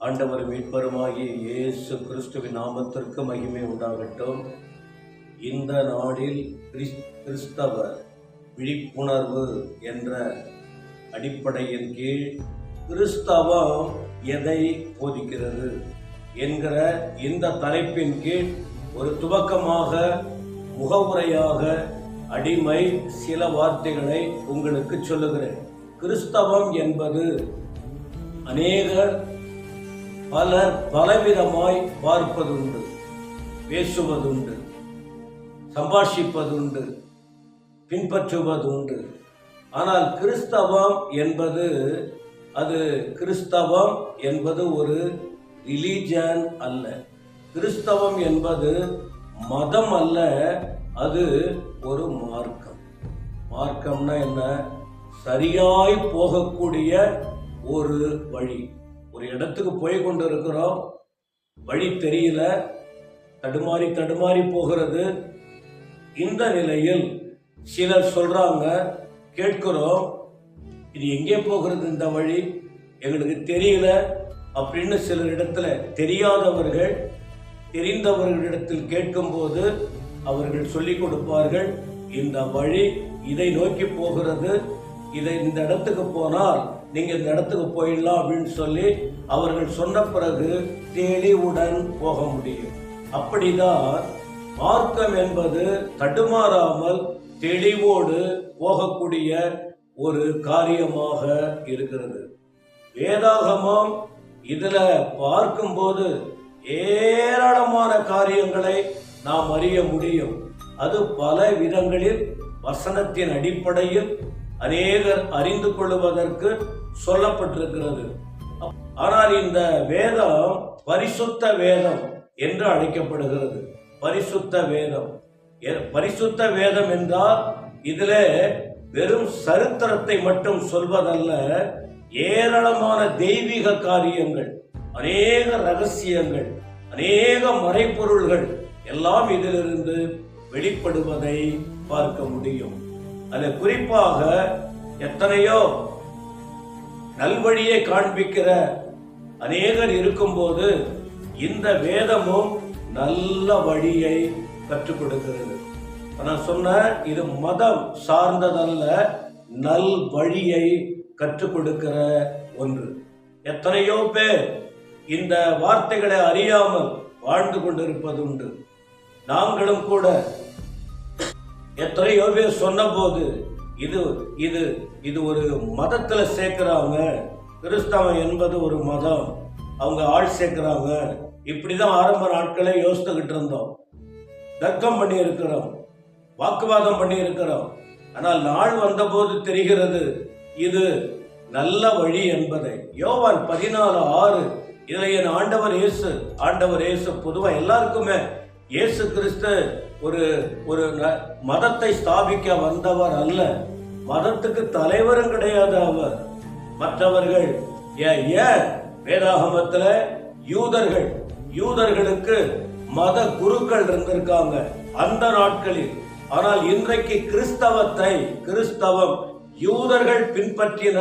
ஆண்டவர் மீட்பருமாகிய இயேசு கிறிஸ்துவின் நாமத்திற்கு மகிமை உண்டாகட்டும். இந்த நாடில் கிறிஸ்- கிறிஸ்தவ விழிப்புணர்வு என்ற அடிப்படையின் கீழ் கிறிஸ்தவம் எதை போதிக்கிறது என்கிற இந்த தலைப்பின் கீழ் ஒரு துவக்கமாக முகவுரையாக அடிமை சில வார்த்தைகளை உங்களுக்கு சொல்லுகிறேன். கிறிஸ்தவம் என்பது அநேகர் பலர் பலவிதமாய் பார்ப்பதுண்டு பேசுவதுண்டு சம்பாஷிப்பதுண்டு பின்பற்றுவதுண்டு. ஆனால் கிறிஸ்தவம் என்பது அது கிறிஸ்தவம் என்பது ஒரு ரிலீஜன் அல்ல. கிறிஸ்தவம் என்பது மதம் அல்ல அது ஒரு மார்க்கம். மார்க்கம்னா என்ன? சரியாய் போகக்கூடிய ஒரு வழி. ஒரு இடத்துக்கு போய் கொண்டு இருக்கிறோம் வழி தெரியல. தடுமாறி தடுமாறி போகிறது. இந்த நிலையில் சிலர் சொல்றாங்க கேட்கிறோம் இது எங்கே போகிறது இந்த வழி? எங்களுக்கு தெரியல அப்படின்னு சிலர் இடத்துல தெரியாதவர்கள் தெரிந்தவர்களிடத்தில் கேட்கும்போது அவர்கள் சொல்லிக் கொடுப்பார்கள் இந்த வழி இதை நோக்கி போகிறது இதை இந்த இடத்துக்கு போனால் நீங்க இந்த இடத்துக்கு போயிடலாம் அப்படின்னு சொல்லி அவர்கள் சொன்ன பிறகு தெளிவுடன் போக முடியும். அப்படிதான் மார்க்கம் என்பது தடுமாறாமல் தெளிவோடு போகக்கூடிய ஒரு காரியமாக இருக்கிறது. வேதாகமம் இதுல பார்க்கும்போது ஏராளமான காரியங்களை நாம் அறிய முடியும். அது பல விதங்களில் வசனத்தின் அடிப்படையில் அநேகர் அறிந்து கொள்வதற்கு சொல்லப்பட்டிருக்கிறது. ஆனால் இந்த வேதம் பரிசுத்த வேதம் என்று அழைக்கப்படுகிறது. பரிசுத்த வேதம். எ- பரிசுத்த வேதம் என்றால் இதுல வெறும் சரித்திரத்தை மட்டும் சொல்வதல்ல ஏராளமான தெய்வீக காரியங்கள் அநேக ரகசியங்கள் அநேக மறைப்பொருள்கள் எல்லாம் இதிலிருந்து வெளிப்படுவதை பார்க்க முடியும். அதில் குறிப்பாக எத்தனையோ நல்வழியை காண்பிக்கிற அநேகர் இருக்கும்போது இந்த வேதமும் நல்ல வழியை கற்றுக் கொடுக்கிறது நான் சொன்ன இது மதம் சார்ந்ததல்ல நல் வழியை கற்றுக் கொடுக்கிற ஒன்று. எத்தனையோ பேர் இந்த வார்த்தைகளை அறியாமல் வாழ்ந்து கொண்டிருப்பதுண்டு. நாங்களும் கூட எத்தனையோ பேர் சொன்னபோது இது இது இது ஒரு மதத்தில் சேர்க்கிறாங்க கிறிஸ்தவம் என்பது ஒரு மதம். அவங்க ஆள் சேர்க்கிறாங்க. இப்படிதான் ஆரம்ப நாட்களே யோசித்துக்கிட்டு இருந்தோம். தர்க்கம் பண்ணி இருக்கிறோம் வாக்குவாதம் பண்ணி இருக்கிறோம் ஆனால் நாள் வந்தபோது தெரிகிறது இது நல்ல வழி என்பதை. யோவான் பதினாலு ஆறு இதை என் ஆண்டவர் இயேசு ஆண்டவர் இயேசு பொதுவாக எல்லாருக்குமே இயேசு கிறிஸ்து ஒரு ஒரு மதத்தை ஸ்தாபிக்க வந்தவர் அல்ல. மதத்துக்கு தலைவரும் கிடையாது அவர். மற்றவர்கள் ஏன் ஏன் வேதாகமத்துல யூதர்கள் யூதர்களுக்கு மத குருக்கள் இருந்திருக்காங்க அந்த நாட்களில். ஆனால் இன்றைக்கு கிறிஸ்தவத்தை கிறிஸ்தவம் யூதர்கள் பின்பற்றின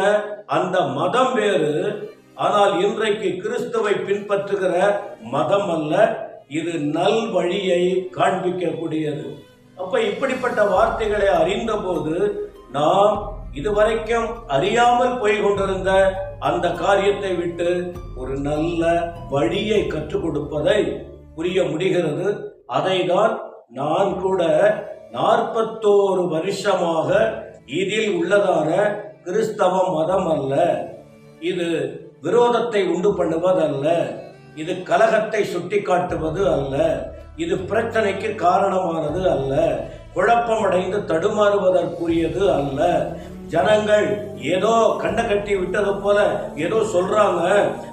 அந்த மதம் வேறு. ஆனால் இன்றைக்கு கிறிஸ்துவை பின்பற்றுகிற மதம் அல்ல இது நல் வழியை காண்பிக்கக்கூடியது. அப்ப இப்படிப்பட்ட வார்த்தைகளை அறிந்தபோது நாம் இதுவரைக்கும் அறியாமல் போய் கொண்டிருந்த அந்த காரியத்தை விட்டு ஒரு நல்ல வழியை கற்றுக் கொடுப்பதை புரிய முடிகிறது. அதை தான் நான் கூட நாற்பத்தோரு வருஷமாக இதில் உள்ளதான கிறிஸ்தவ மதம் அல்ல. இது விரோதத்தை உண்டு பண்ணுவதல்ல. இது கலகத்தை சுட்டி காட்டுவது அல்ல. இது பிரச்சனைக்கு காரணமானது அல்ல. குழப்பமடைந்து தடுமாறுவதற்குரியது அல்ல. ஜனங்கள் ஏதோ கண்ணை கட்டி விட்டது போல ஏதோ சொல்றாங்க.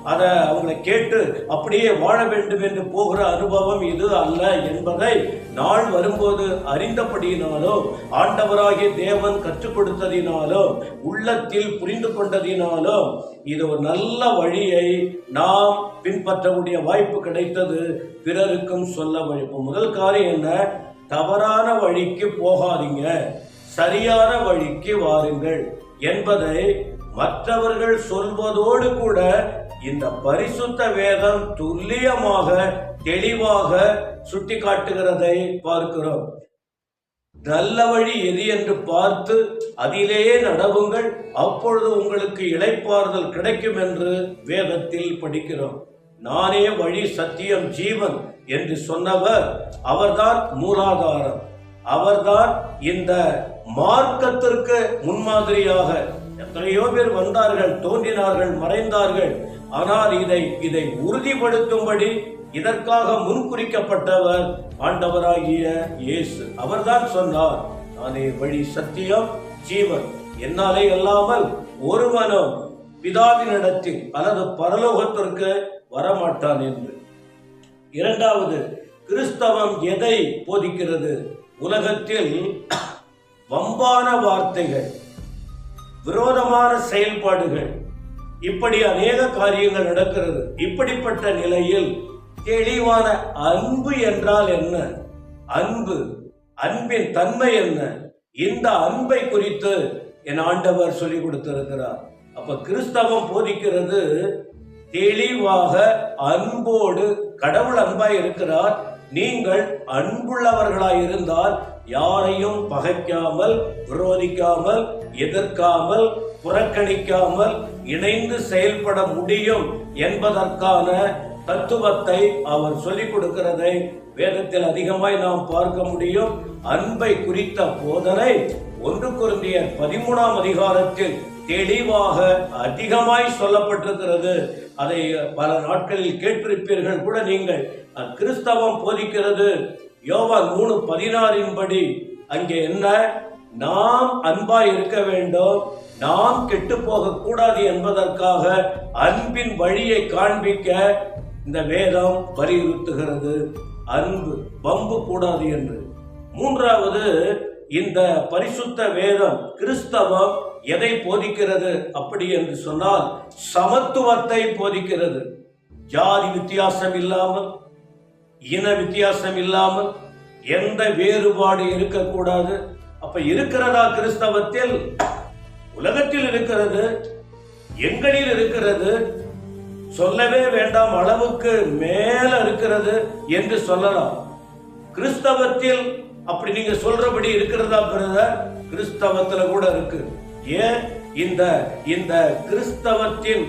அதை அவங்களை கேட்டு அப்படியே வாழ வேண்டும் என்று போகிற அனுபவம் இது அல்ல என்பதை நாள் வரும்போது அறிந்தபடியினாலோ ஆண்டவராகிய தேவன் கற்றுக் கொடுத்ததினாலோ உள்ளத்தில் புரிந்து கொண்டதினாலோ இது ஒரு நல்ல வழியை நாம் பின்பற்றக்கூடிய வாய்ப்பு கிடைத்தது. பிறருக்கும் சொல்ல வழி முதல் காரியம் என்ன? தவறான வழிக்கு போகாதீங்க. சரியான வழிக்கு வாருங்கள் என்பதை மற்றவர்கள் சொல்வதோடு கூட இந்த பரிசுத்த வேதம் துல்லியமாக தெளிவாக சுட்டிக்காட்டுகிறதை பார்க்கிறோம். நல்ல வழி எது என்று பார்த்து அதிலேயே நடவுங்கள் அப்பொழுது உங்களுக்கு இழைப்பாறுதல் கிடைக்கும் என்று வேதத்தில் படிக்கிறோம். நானே வழி சத்தியம் ஜீவன் என்று சொன்னவர் அவர்தான் மூலாதாரம். அவர்தான் இந்த மார்க்கத்திற்கு முன்மாதிரியாக. எத்தனையோ பேர் வந்தார்கள் தோன்றினார்கள் மறைந்தார்கள். ஆனால் இதை இதை உறுதிப்படுத்தும்படி இதற்காக முன்குறிக்கப்பட்டவர் ஆண்டவராகிய இயேசு. அவர்தான் சொன்னார் நானே வழி சத்தியம் ஜீவன். என்னாலே அல்லாமல் ஒருவனும் பிதாவினிடத்தில் அல்லது பரலோகத்திற்கு வரமாட்டான் என்று. இரண்டாவது கிறிஸ்தவம் எதை போதிக்கிறது? உலகத்தில் வம்பான வார்த்தைகள் விரோதமான செயல்பாடுகள் இப்படி அநேக காரியங்கள் நடக்கிறது. இப்படிப்பட்ட நிலையில் தெளிவான அன்பு என்றால் என்ன? அன்பு அன்பின் தன்மை என்ன? இந்த அன்பை குறித்து என் ஆண்டவர் சொல்லிக் கொடுத்திருக்கிறார். அப்ப கிறிஸ்தவம் போதிக்கிறது தெளிவாக அன்போடு கடவுள் அன்பாய் இருக்கிறார். நீங்கள் அன்புள்ளவர்களாய் இருந்தால் யாரையும் பகைக்காமல் விரோதிக்காமல் எதிர்க்காமல் புறக்கணிக்காமல் இணைந்து செயல்பட முடியும் என்பதற்கான தத்துவத்தை அவர் சொல்லிக் கொடுக்கிறதை வேதத்தில் அதிகமாய் நாம் பார்க்க முடியும். அன்பை குறித்த போதனை ஒன்று குருந்திய பதிமூணாம் அதிகாரத்தில் தெளிவாக அதிகமாய் சொல்லப்பட்டிருக்கிறது. அதை பல நாட்களில் கேட்டிருப்பீர்கள் கூட நீங்கள். கிறிஸ்தவம் போதிக்கிறது. யோவான் மூணு பதினாறின் படி அங்கே என்ன? நாம் அன்பாய் இருக்க வேண்டும். நாம் கெட்டு போக கூடாது என்பதற்காக அன்பின் வழியை காண்பிக்க இந்த வேதம் வலியுறுத்துகிறது. அன்பு பம்பு கூடாது என்று. மூன்றாவது இந்த பரிசுத்த வேதம் கிறிஸ்தவம் எதை போதிக்கிறது அப்படி என்று சொன்னால் சமத்துவத்தை போதிக்கிறது. ஜாதி வித்தியாசம் இல்லாமல் இன வித்தியாசம் இல்லாமல் எந்த வேறுபாடு இருக்கக்கூடாது. அப்ப இருக்கிறதா கிறிஸ்தவத்தில்? உலகத்தில் இருக்கிறது எங்களில் இருக்கிறது. சொல்லவே வேண்டாம் அளவுக்கு மேல இருக்கிறது என்று சொல்லலாம். கிறிஸ்தவத்தில் அப்படி நீங்க சொல்றபடி இருக்கிறதா பிரதர்? கிறிஸ்தவத்துல கூட இருக்கு. ஏன்? இந்த இந்த கிறிஸ்தவத்தின்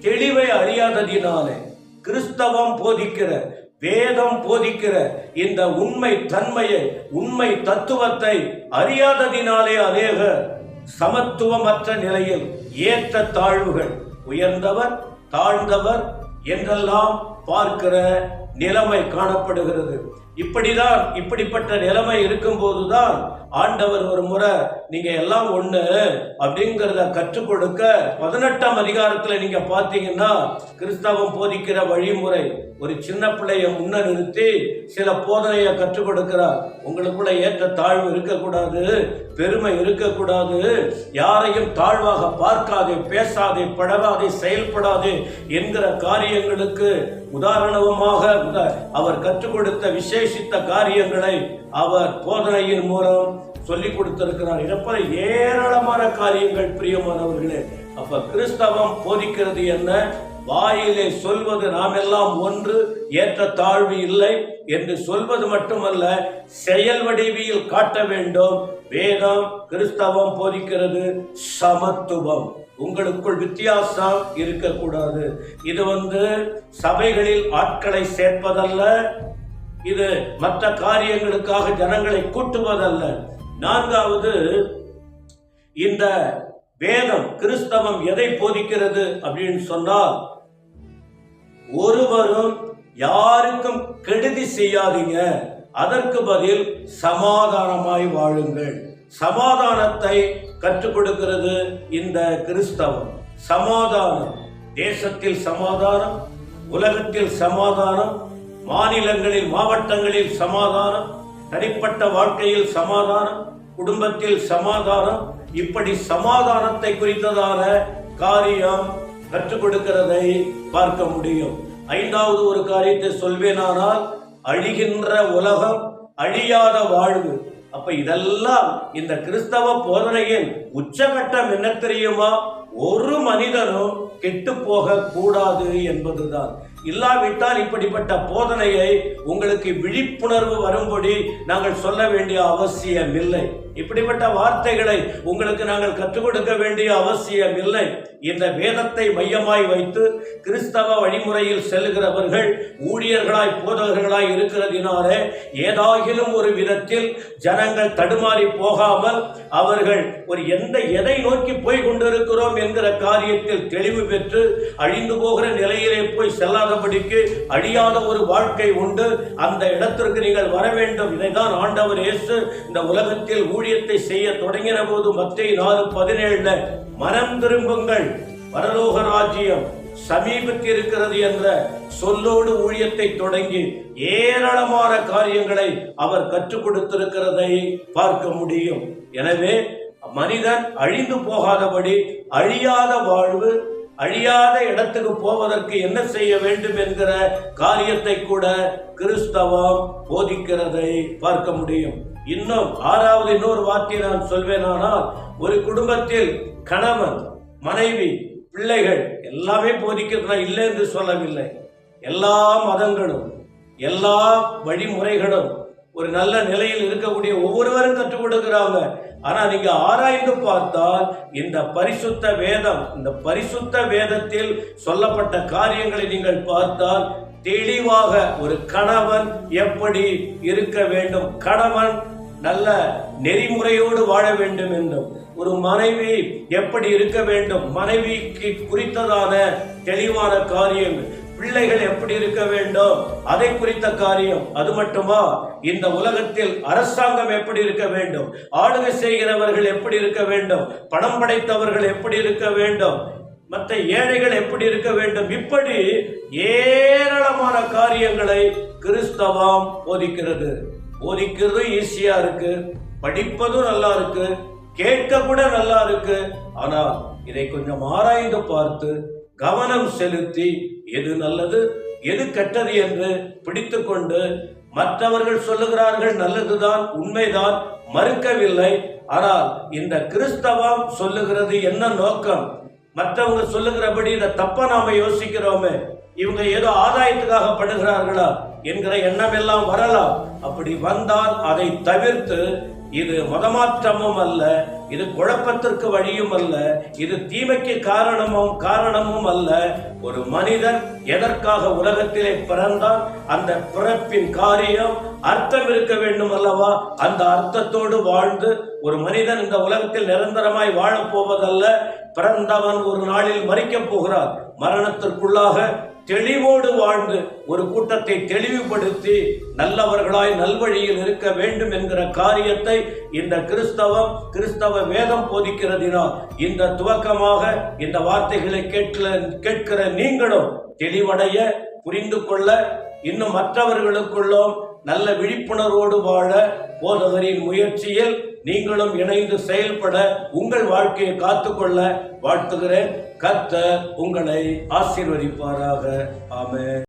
தெளிவை அறியாததினாலே கிறிஸ்தவம் போதிக்கிற வேதம் போதிக்கிற இந்த உண்மை தன்மையை உண்மை தத்துவத்தை அறியாததினாலே அநேக சமத்துவமற்ற நிலையில் ஏற்ற தாழ்வுகள் உயர்ந்தவர் தாழ்ந்தவர் என்றெல்லாம் பார்க்கிற நிலைமை காணப்படுகிறது. இப்படிதான் இப்படிப்பட்ட நிலைமை இருக்கும்போதுதான் ஆண்டவர் ஒரு முறை நீங்க எல்லாம் ஒண்ணு அப்படிங்கிறத கற்றுக் கொடுக்க பதினெட்டாம் அதிகாரத்துல நீங்க பாத்தீங்கன்னா கிறிஸ்தவம் போதிக்கிற வழிமுறை ஒரு சின்ன பிள்ளைய முன்ன நிறுத்தி சில போதனையை கற்றுக் கொடுக்கிறார் உங்களுக்குள்ள ஏற்ற தாழ்வு இருக்கக்கூடாது பெருமை இருக்கக்கூடாது. யாரையும் தாழ்வாக பார்க்காதே பேசாதே பழகாதே செயல்படாதே என்கிற காரியங்களுக்கு உதாரணமாக அவர் கற்றுக் கொடுத்த விசேஷித்த காரியங்களை அவர் போதனையின் மூலம் சொல்லிக் கொடுத்திருக்கிறார். இதைப்போல ஏராளமான காரியங்கள் பிரியமானவர்களே அப்ப கிறிஸ்தவம் போதிக்கிறது என்ன? வாயிலே சொல்வது நாம் எல்லாம் ஒன்று ஏற்ற தாழ்வு இல்லை என்று சொல்வது மட்டுமல்ல செயல் வடிவியில் காட்ட வேண்டும். வேதம் கிறிஸ்தவம் போதிக்கிறது சமத்துவம். உங்களுக்குள் வித்தியாசம் இருக்கக்கூடாது. இது வந்து சபைகளில் ஆட்களை சேர்ப்பதல்ல இது மற்ற காரியங்களுக்காக ஜனங்களை கூட்டுவதல்ல. நான்காவது இந்த வேதம் கிறிஸ்தவம் எதை போதிக்கிறது அப்படின்னு சொன்னால் ஒருவரும் யாருக்கும் கெடுதி செய்யாதீங்க. அதற்கு பதில் சமாதானமாய் வாழுங்கள். சமாதானத்தை கற்றுக் கொடுக்கிறது இந்த கிறிஸ்தவம். சமாதானம். தேசத்தில் சமாதானம் உலகத்தில் சமாதானம் மாநிலங்களில் மாவட்டங்களில் சமாதானம் தனிப்பட்ட வாழ்க்கையில் சமாதானம் குடும்பத்தில் சமாதானம் இப்படி சமாதானத்தை குறித்ததான காரியம் கற்றுக் கொடுக்கிறதை பார்க்க முடியும். ஐந்தாவது ஒரு காரியத்தை சொல்வேனானால் அழிகின்ற உலகம் அழியாத வாழ்வு. அப்ப இதெல்லாம் இந்த கிறிஸ்தவ போதனையின் உச்சகட்டம் என்ன தெரியுமா? ஒரு மனிதனும் கெட்டு போக கூடாது என்பதுதான். இல்லாவிட்டால் இப்படிப்பட்ட போதனையை உங்களுக்கு விழிப்புணர்வு வரும்படி நாங்கள் சொல்ல வேண்டிய அவசியம் இல்லை இப்படிப்பட்ட வார்த்தைகளை உங்களுக்கு நாங்கள் கற்றுக் கொடுக்க வேண்டிய அவசியம் இல்லை. இந்த வேதத்தை மையமாய் வைத்து கிறிஸ்தவ வழிமுறையில் செல்கிறவர்கள் ஊழியர்களாய் போதகர்களாய் இருக்கிறதினாலே ஏதாகிலும் ஒரு விதத்தில் ஜனங்கள் தடுமாறி போகாமல் அவர்கள் ஒரு எந்த எதை நோக்கி போய் கொண்டிருக்கிறோம் என்கிற காரியத்தில் தெளிவு பெற்று அழிந்து போகிற நிலையிலே போய் செல்லாதபடிக்கு அழியாத ஒரு வாழ்க்கை உண்டு. அந்த இடத்திற்கு நீங்கள் வர வேண்டும். இதைதான் ஆண்டவர் இயேசு இந்த உலகத்தில் ஊழியத்தை செய்ய தொடங்கின போது மத்திய நாலு பதினேழுல மனம் திரும்புங்கள். பரலோக ராஜ்யம் சமீபத்தில் இருக்கிறது என்ற சொல்லோடு ஊழியத்தை தொடங்கி ஏராளமான காரியங்களை அவர் கற்றுக் கொடுத்திருக்கிறதை பார்க்க முடியும். எனவே மனிதன் அழிந்து போகாதபடி அழியாத வாழ்வு அழியாத இடத்துக்கு போவதற்கு என்ன செய்ய வேண்டும் என்கிற காரியத்தை கூட கிறிஸ்தவம் போதிக்கிறதை பார்க்க முடியும். இன்னும் ஆறாவது இன்னொரு வார்த்தையை நான் சொல்வேனானால் ஒரு குடும்பத்தில் கணவன் மனைவி பிள்ளைகள் எல்லாமே போதிக்கிறது இல்லை என்று சொல்லவில்லை. எல்லா மதங்களும் எல்லா வழிமுறைகளும் ஒரு நல்ல நிலையில் இருக்கக்கூடிய ஒவ்வொருவரும் கற்றுக் கொடுக்கிறாங்க. ஆனா நீங்க ஆராய்ந்து பார்த்தால் இந்த பரிசுத்த வேதம் இந்த பரிசுத்த வேதத்தில் சொல்லப்பட்ட காரியங்களை நீங்கள் பார்த்தால் தெளிவாக ஒரு கணவன் எப்படி இருக்க வேண்டும்? கணவன் நல்ல நெறிமுறையோடு வாழ வேண்டும் என்றும் ஒரு மனைவி எப்படி இருக்க வேண்டும் மனைவிக்கு குறித்ததான தெளிவான காரியம் பிள்ளைகள் எப்படி இருக்க வேண்டும் அதை குறித்த காரியம் அது மட்டுமா? இந்த உலகத்தில் அரசாங்கம் எப்படி இருக்க வேண்டும் ஆளுகை செய்கிறவர்கள் எப்படி இருக்க வேண்டும் பணம் படைத்தவர்கள் எப்படி இருக்க வேண்டும் மற்ற ஏழைகள் எப்படி இருக்க வேண்டும் இப்படி ஏராளமான காரியங்களை கிறிஸ்தவம் போதிக்கிறது. போதிக்கிறது ஈஸியா இருக்கு. படிப்பதும் நல்லா இருக்கு. கேட்க கூட நல்லா இருக்கு. ஆனால் இதை கொஞ்சம் ஆராய்ந்து பார்த்து கவனம் செலுத்தி எது நல்லது எது கெட்டது என்று பிடித்துக்கொண்டு மற்றவர்கள் சொல்லுகிறார்கள் நல்லதுதான் உண்மைதான் மறுக்கவில்லை. ஆனால் இந்த கிறிஸ்தவம் சொல்லுகிறது என்ன நோக்கம்? மற்றவங்க சொல்லுகிறபடி இதை தப்ப நாம யோசிக்கிறோமே. இவங்க ஏதோ ஆதாயத்துக்காக படுகிறார்களா? என்கிற எண்ணம் எல்லாம் வரலாம். அப்படி வந்தால் அதை தவிர்த்து இது மதமாற்றமும் அல்ல இது குழப்பத்திற்கு வழியும் அல்ல இது தீமைக்கு காரணமும் காரணமும் அல்ல. ஒரு மனிதன் எதற்காக உலகத்திலே பிறந்தான் அந்த பிறப்பின் காரியம் அர்த்தம் இருக்க வேண்டும் அல்லவா? அந்த அர்த்தத்தோடு வாழ்ந்து ஒரு மனிதன் இந்த உலகத்தில் நிரந்தரமாய் வாழப் போவதல்ல. பிறந்தவன் ஒரு நாளில் மறிக்கப் போகிறார் மரணத்திற்குள்ளாக தெளிவோடு வாழ்ந்து ஒரு கூட்டத்தை தெளிவுபடுத்தி நல்லவர்களாய் நல்வழியில் இருக்க வேண்டும் என்கிற காரியத்தை இந்த கிறிஸ்தவம் கிறிஸ்தவ வேதம் போதிக்கிறதினால் இந்த துவக்கமாக இந்த வார்த்தைகளை கேட்கிற கேட்கிற நீங்களும் தெளிவடைய புரிந்து கொள்ள இன்னும் மற்றவர்களுக்குள்ளும் நல்ல விழிப்புணர்வோடு வாழ போதகரின் முயற்சியில் நீங்களும் இணைந்து செயல்பட உங்கள் வாழ்க்கையை காத்துக்கொள்ள வாழ்த்துகிறேன். கத்த உங்களை ஆசீர்வதிப்பாராக. ஆமே